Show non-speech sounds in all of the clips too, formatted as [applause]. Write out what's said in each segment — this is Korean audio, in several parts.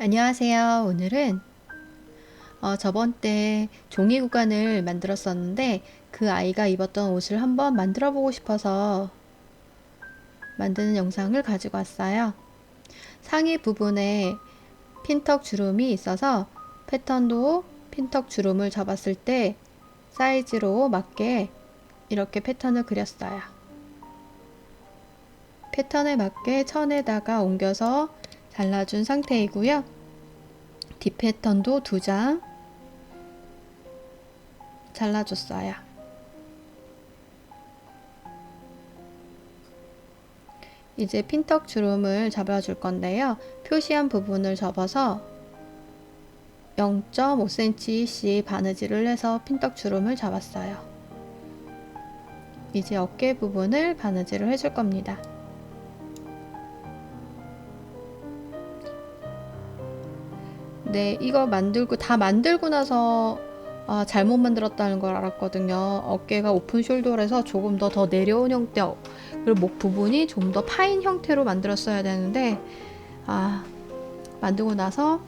안녕하세요. 오늘은 어, 저번 때 종이 구간을 만들었었는데 그 아이가 입었던 옷을 한번 만들어 보고 싶어서 만드는 영상을 가지고 왔어요. 상의 부분에 핀턱 주름이 있어서 패턴도 핀턱 주름을 잡았을 때 사이즈로 맞게 이렇게 패턴을 그렸어요. 패턴에 맞게 천에다가 옮겨서 잘라준 상태이고요. 뒷 패턴도 두 장 잘라줬어요. 이제 핀턱 주름을 잡아줄 건데요. 표시한 부분을 접어서 0.5cm씩 바느질을 해서 핀턱 주름을 잡았어요. 이제 어깨 부분을 바느질을 해줄 겁니다. 네, 이거 만들고 다 만들고 나서 아, 잘못 만들었다는 걸 알았거든요. 어깨가 오픈 숄더라서 조금 더 더 내려온 형태, 그리고 목 부분이 좀 더 파인 형태로 만들었어야 되는데 아, 만들고 나서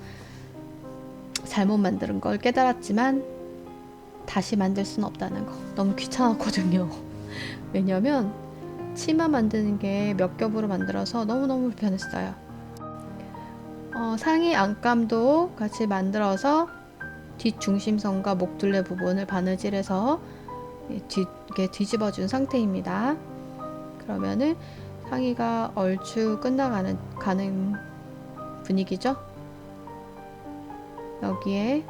잘못 만드는 걸 깨달았지만 다시 만들 수는 없다는 거. 너무 귀찮았거든요. [laughs] 왜냐면 치마 만드는 게 몇 겹으로 만들어서 너무너무 불편했어요. 어, 상의 안감도 같이 만들어서 뒷 중심선과 목둘레 부분을 바느질해서 뒤, 이렇게 뒤집어 준 상태입니다. 그러면은 상의가 얼추 끝나가는 가는 분위기죠. 여기에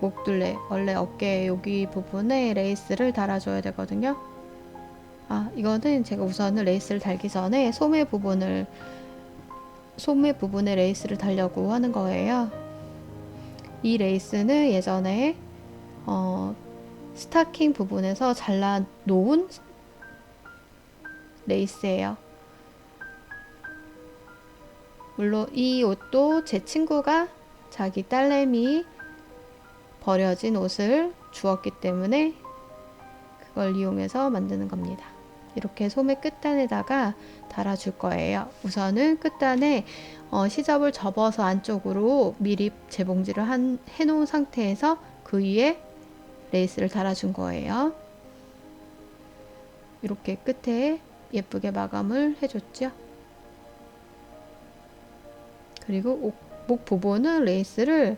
목둘레 원래 어깨 여기 부분에 레이스를 달아줘야 되거든요. 아 이거는 제가 우선은 레이스를 달기 전에 소매 부분을 소매 부분에 레이스를 달려고 하는 거예요. 이 레이스는 예전에 어, 스타킹 부분에서 잘라 놓은 레이스예요. 물론 이 옷도 제 친구가 자기 딸내미 버려진 옷을 주었기 때문에 그걸 이용해서 만드는 겁니다. 이렇게 소매 끝단에다가 달아줄 거예요. 우선은 끝단에 어, 시접을 접어서 안쪽으로 미리 재봉질을 한, 해놓은 상태에서 그 위에 레이스를 달아준 거예요. 이렇게 끝에 예쁘게 마감을 해줬죠. 그리고 목 부분은 레이스를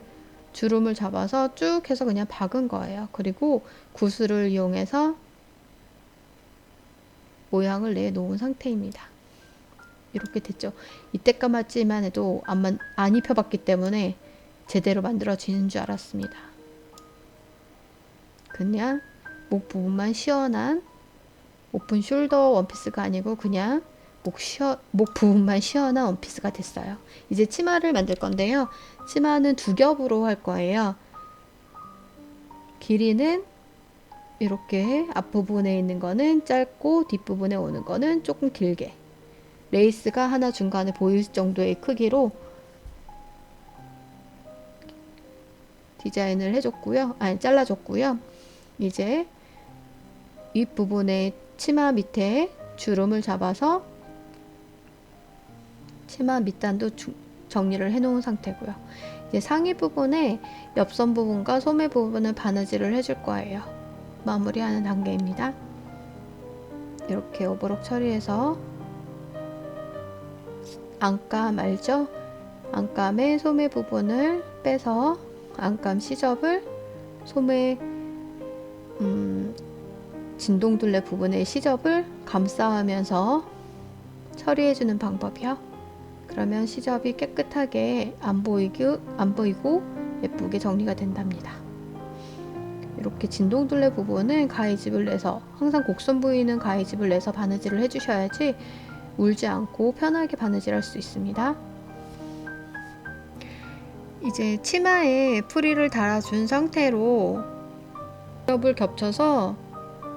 주름을 잡아서 쭉 해서 그냥 박은 거예요. 그리고 구슬을 이용해서 모양을 내놓은 상태입니다. 이렇게 됐죠. 이때까지만 해도 안, 안 입혀봤기 때문에 제대로 만들어지는 줄 알았습니다. 그냥 목 부분만 시원한 오픈 숄더 원피스가 아니고 그냥 목, 시어, 목 부분만 시원한 원피스가 됐어요. 이제 치마를 만들 건데요. 치마는 두 겹으로 할 거예요. 길이는 이렇게 앞부분에 있는 거는 짧고 뒷부분에 오는 거는 조금 길게 레이스가 하나 중간에 보일 정도의 크기로 디자인을 해줬고요. 아니 잘라줬고요. 이제 윗부분에 치마 밑에 주름을 잡아서 치마 밑단도 주, 정리를 해놓은 상태고요. 이제 상의 부분에 옆선 부분과 소매 부분을 바느질을 해줄 거예요. 마무리하는 단계입니다. 이렇게 오버록 처리해서 안감 알죠? 안감의 소매 부분을 빼서 안감 시접을 소매 음, 진동둘레 부분의 시접을 감싸하면서 처리해주는 방법이요. 그러면 시접이 깨끗하게 안 보이고, 안 보이고 예쁘게 정리가 된답니다. 이렇게 진동둘레 부분은 가위집을 내서 항상 곡선 부위는 가위집을 내서 바느질을 해주셔야지 울지 않고 편하게 바느질할 수 있습니다. 이제 치마에 프릴을 달아준 상태로 겹을 겹쳐서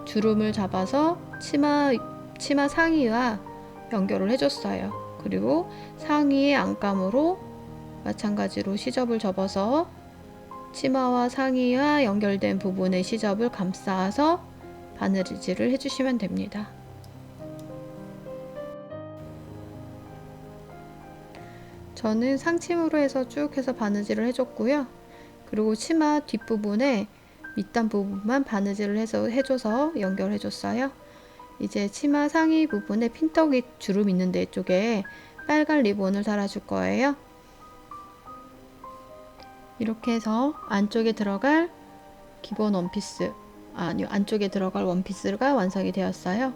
주름을 잡아서 치마 치마 상의와 연결을 해줬어요. 그리고 상의의 안감으로 마찬가지로 시접을 접어서 치마와 상의와 연결된 부분의 시접을 감싸서 바느질을 해주시면 됩니다. 저는 상침으로 해서 쭉 해서 바느질을 해줬고요. 그리고 치마 뒷부분에 밑단 부분만 바느질을 해서 해줘서 연결해줬어요. 이제 치마 상의 부분에 핀떡이 주름 있는데 이쪽에 빨간 리본을 달아줄 거예요. 이렇게 해서 안쪽에 들어갈 기본 원피스 아니요 안쪽에 들어갈 원피스가 완성이 되었어요.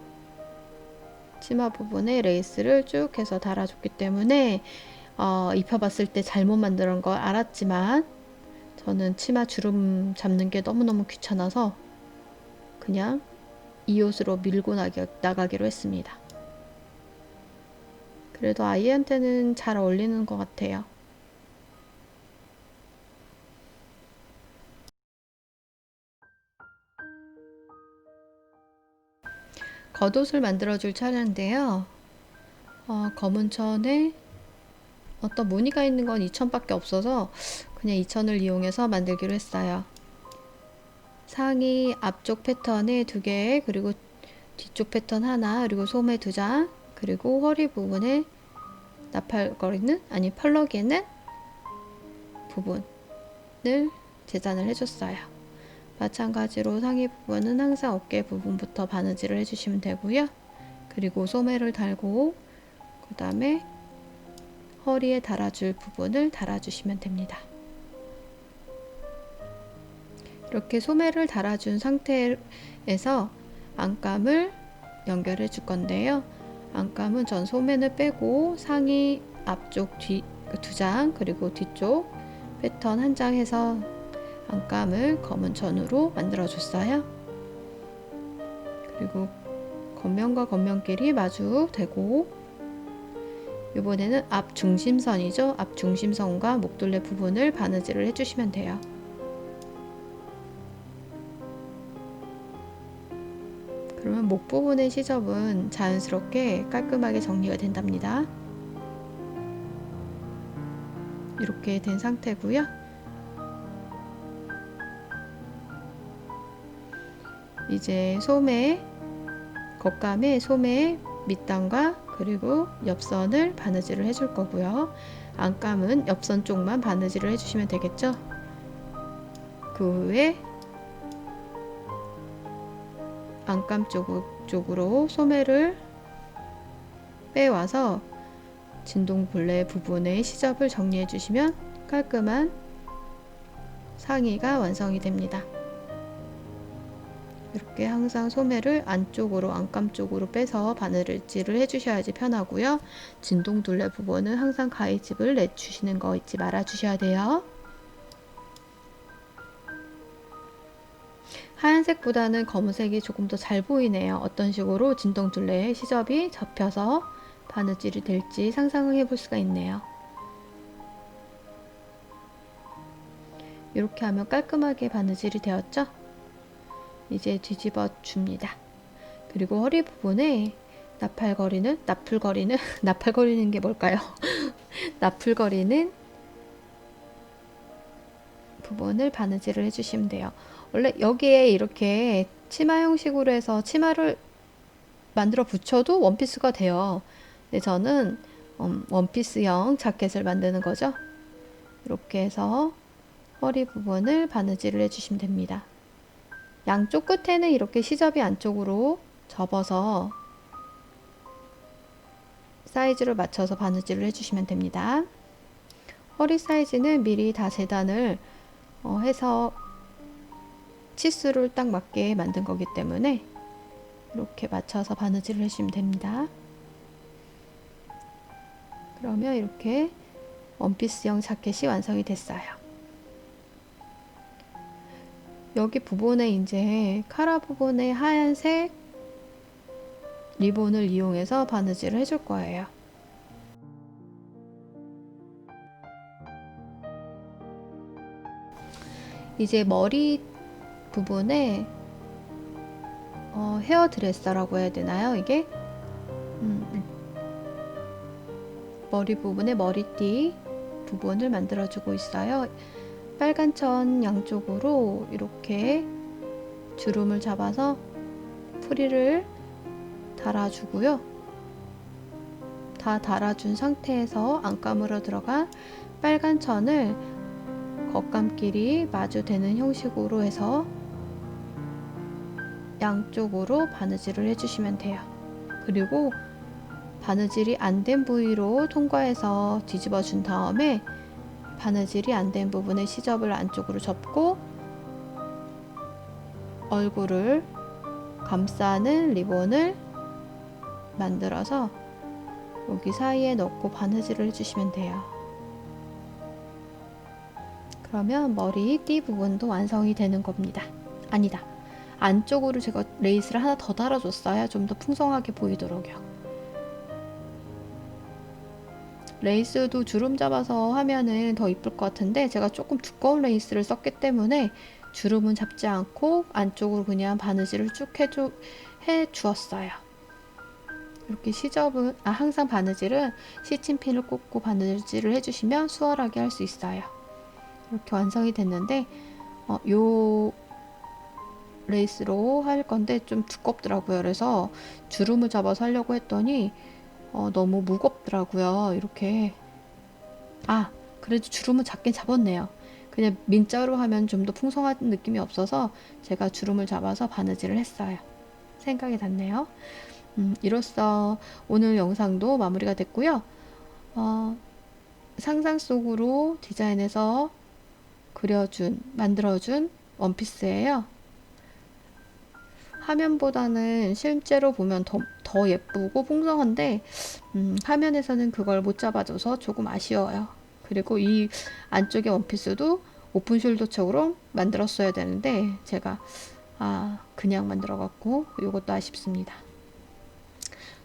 치마 부분에 레이스를 쭉 해서 달아줬기 때문에 어, 입혀봤을 때 잘못 만드는 걸 알았지만 저는 치마 주름 잡는 게 너무너무 귀찮아서 그냥 이 옷으로 밀고 나가기로 했습니다. 그래도 아이한테는 잘 어울리는 것 같아요. 겉옷을 만들어줄 차례인데요. 어, 검은 천에 어떤 무늬가 있는 건 2천밖에 없어서 그냥 2천을 이용해서 만들기로 했어요. 상의 앞쪽 패턴에 두 개, 그리고 뒤쪽 패턴 하나, 그리고 소매 두 장, 그리고 허리 부분에 나팔거리는 아니 펄럭이는 부분을 재단을 해줬어요. 마찬가지로 상의 부분은 항상 어깨 부분부터 바느질을 해주시면 되고요. 그리고 소매를 달고 그 다음에 허리에 달아줄 부분을 달아주시면 됩니다. 이렇게 소매를 달아준 상태에서 안감을 연결해 줄 건데요. 안감은 전 소매는 빼고 상의 앞쪽 뒤 두 장 그리고 뒤쪽 패턴 한 장 해서 안감을 검은 천으로 만들어 줬어요. 그리고 겉면과 겉면끼리 마주대고 이번에는 앞 중심선이죠. 앞 중심선과 목둘레 부분을 바느질을 해주시면 돼요. 그러면 목 부분의 시접은 자연스럽게 깔끔하게 정리가 된답니다. 이렇게 된 상태고요. 이제 소매, 겉감에 소매 밑단과 그리고 옆선을 바느질을 해줄 거고요. 안감은 옆선 쪽만 바느질을 해주시면 되겠죠. 그 후에 안감 쪽, 쪽으로 소매를 빼와서 진동블레 부분의 시접을 정리해 주시면 깔끔한 상의가 완성이 됩니다. 이렇게 항상 소매를 안쪽으로 안감 쪽으로 빼서 바느질을 해주셔야지 편하고요. 진동 둘레 부분은 항상 가위집을 내주시는 거 잊지 말아 주셔야 돼요. 하얀색보다는 검은색이 조금 더 잘 보이네요. 어떤 식으로 진동 둘레의 시접이 접혀서 바느질이 될지 상상을 해볼 수가 있네요. 이렇게 하면 깔끔하게 바느질이 되었죠? 이제 뒤집어 줍니다. 그리고 허리 부분에 나팔거리는 나풀거리는 [laughs] 나팔거리는 게 뭘까요? [laughs] 나풀거리는 부분을 바느질을 해주시면 돼요. 원래 여기에 이렇게 치마 형식으로 해서 치마를 만들어 붙여도 원피스가 돼요. 근데 저는 음, 원피스형 자켓을 만드는 거죠. 이렇게 해서 허리 부분을 바느질을 해주시면 됩니다. 양쪽 끝에는 이렇게 시접이 안쪽으로 접어서 사이즈를 맞춰서 바느질을 해주시면 됩니다. 허리 사이즈는 미리 다 재단을 어, 해서 치수를 딱 맞게 만든 거기 때문에 이렇게 맞춰서 바느질을 해주시면 됩니다. 그러면 이렇게 원피스형 자켓이 완성이 됐어요. 여기 부분에 이제 카라 부분에 하얀색 리본을 이용해서 바느질을 해줄 거예요. 이제 머리 부분에 어, 헤어 드레서라고 해야 되나요? 이게 음, 음. 머리 부분에 머리띠 부분을 만들어주고 있어요. 빨간 천 양쪽으로 이렇게 주름을 잡아서 프리를 달아주고요. 다 달아준 상태에서 안감으로 들어간 빨간 천을 겉감끼리 마주대는 형식으로 해서 양쪽으로 바느질을 해주시면 돼요. 그리고 바느질이 안 된 부위로 통과해서 뒤집어 준 다음에 바느질이 안 된 부분에 시접을 안쪽으로 접고 얼굴을 감싸는 리본을 만들어서 여기 사이에 넣고 바느질을 해주시면 돼요. 그러면 머리 띠 부분도 완성이 되는 겁니다. 아니다. 안쪽으로 제가 레이스를 하나 더 달아줬어요. 좀더 풍성하게 보이도록요. 레이스도 주름 잡아서 하면은 더 이쁠 것 같은데 제가 조금 두꺼운 레이스를 썼기 때문에 주름은 잡지 않고 안쪽으로 그냥 바느질을 쭉 해주, 해 주었어요. 이렇게 시접은 아 항상 바느질은 시침핀을 꽂고 바느질을 해주시면 수월하게 할 수 있어요. 이렇게 완성이 됐는데 어, 요 레이스로 할 건데 좀 두껍더라고요. 그래서 주름을 잡아서 하려고 했더니 어, 너무 무겁더라고요. 이렇게 아 그래도 주름은 작긴 잡았네요. 그냥 민자로 하면 좀 더 풍성한 느낌이 없어서 제가 주름을 잡아서 바느질을 했어요. 생각이 났네요. 음, 이로써 오늘 영상도 마무리가 됐고요. 어, 상상 속으로 디자인해서 그려준, 만들어준 원피스예요. 화면보다는 실제로 보면 더, 더 예쁘고 풍성한데 음, 화면에서는 그걸 못 잡아줘서 조금 아쉬워요. 그리고 이 안쪽의 원피스도 오픈 숄더처럼 만들었어야 되는데 제가 아 그냥 만들어 갖고 이것도 아쉽습니다.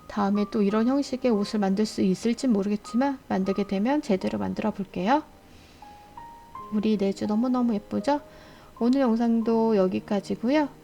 다음에 또 이런 형식의 옷을 만들 수 있을지 모르겠지만 만들게 되면 제대로 만들어 볼게요. 우리 내주 너무너무 예쁘죠? 오늘 영상도 여기까지고요.